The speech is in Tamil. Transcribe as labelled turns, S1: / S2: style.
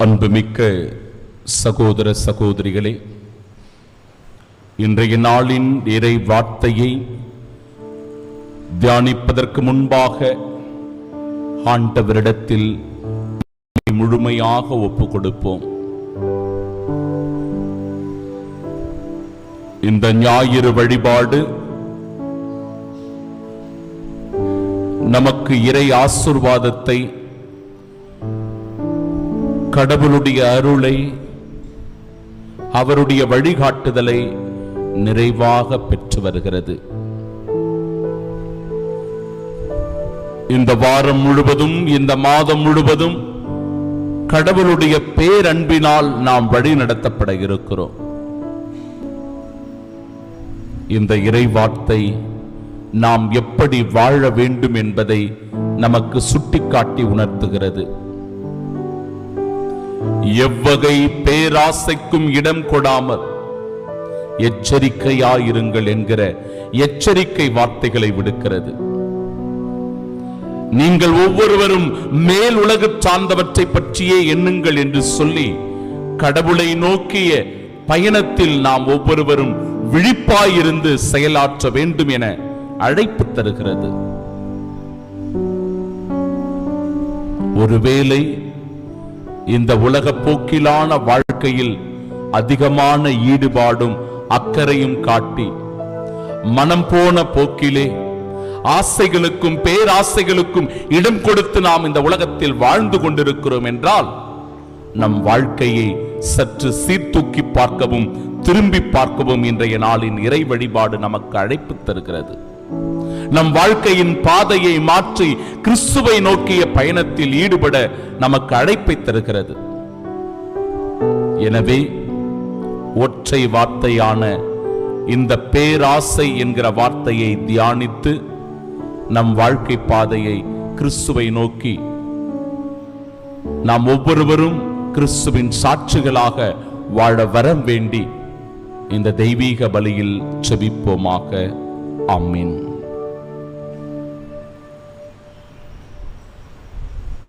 S1: அன்புமிக்க சகோதர சகோதரிகளே இன்றைய நாளின் இறை வார்த்தையை தியானிப்பதற்கு முன்பாக ஆண்டவரிடத்தில் முழுமையாக ஒப்பு கொடுப்போம் இந்த ஞாயிறு வழிபாடு நமக்கு இறை ஆசுர்வாதத்தை கடவுளுடைய அருளை அவருடைய வழிகாட்டுதலை நிறைவாக பெற்று வருகிறது. இந்த வாரம் முழுவதும் இந்த மாதம் முழுவதும் கடவுளுடைய பேரன்பினால் நாம் வழி நடத்தப்பட இருக்கிறோம். இந்த இறைவார்த்தை நாம் எப்படி வாழ வேண்டும் என்பதை நமக்கு சுட்டிக்காட்டி உணர்த்துகிறது. எவ்வகை பேராசைக்கும் இடம் கொடாமல் எச்சரிக்கையாயிருங்கள் என்கிற எச்சரிக்கை வார்த்தைகளை விடுக்கிறது. நீங்கள் ஒவ்வொருவரும் மேல் உலகு சார்ந்தவற்றை பற்றியே எண்ணுங்கள் என்று சொல்லி கடவுளை நோக்கிய பயணத்தில் நாம் ஒவ்வொருவரும் விழிப்பாயிருந்து செயலாற்ற வேண்டும் என அழைப்பு தருகிறது. ஒருவேளை இந்த உலக போக்கிலான வாழ்க்கையில் அதிகமான ஈடுபாடும் அக்கறையும் காட்டி மனம் போன போக்கிலே ஆசைகளுக்கும் பேராசைகளுக்கும் இடம் கொடுத்து நாம் இந்த உலகத்தில் வாழ்ந்து கொண்டிருக்கிறோம் என்றால் நம் வாழ்க்கையை சற்று சீர்தூக்கி பார்க்கவும் திரும்பி பார்க்கவும் இன்றைய நாளின் இறை வழிபாடு நமக்கு அழைப்பு தருகிறது. நம் வாழ்க்கையின் பாதையை மாற்றி கிறிஸ்துவை நோக்கிய பயணத்தில் ஈடுபட நமக்கு அழைப்பை தருகிறது. எனவே ஒற்றை வார்த்தையான இந்த பேராசை என்கிற வார்த்தையை தியானித்து நம் வாழ்க்கை பாதையை கிறிஸ்துவை நோக்கி நாம் ஒவ்வொருவரும் கிறிஸ்துவின் சாட்சிகளாக வாழ வரம் வேண்டி இந்த தெய்வீக பலியில் செபிப்போமாக. ஆமீன்.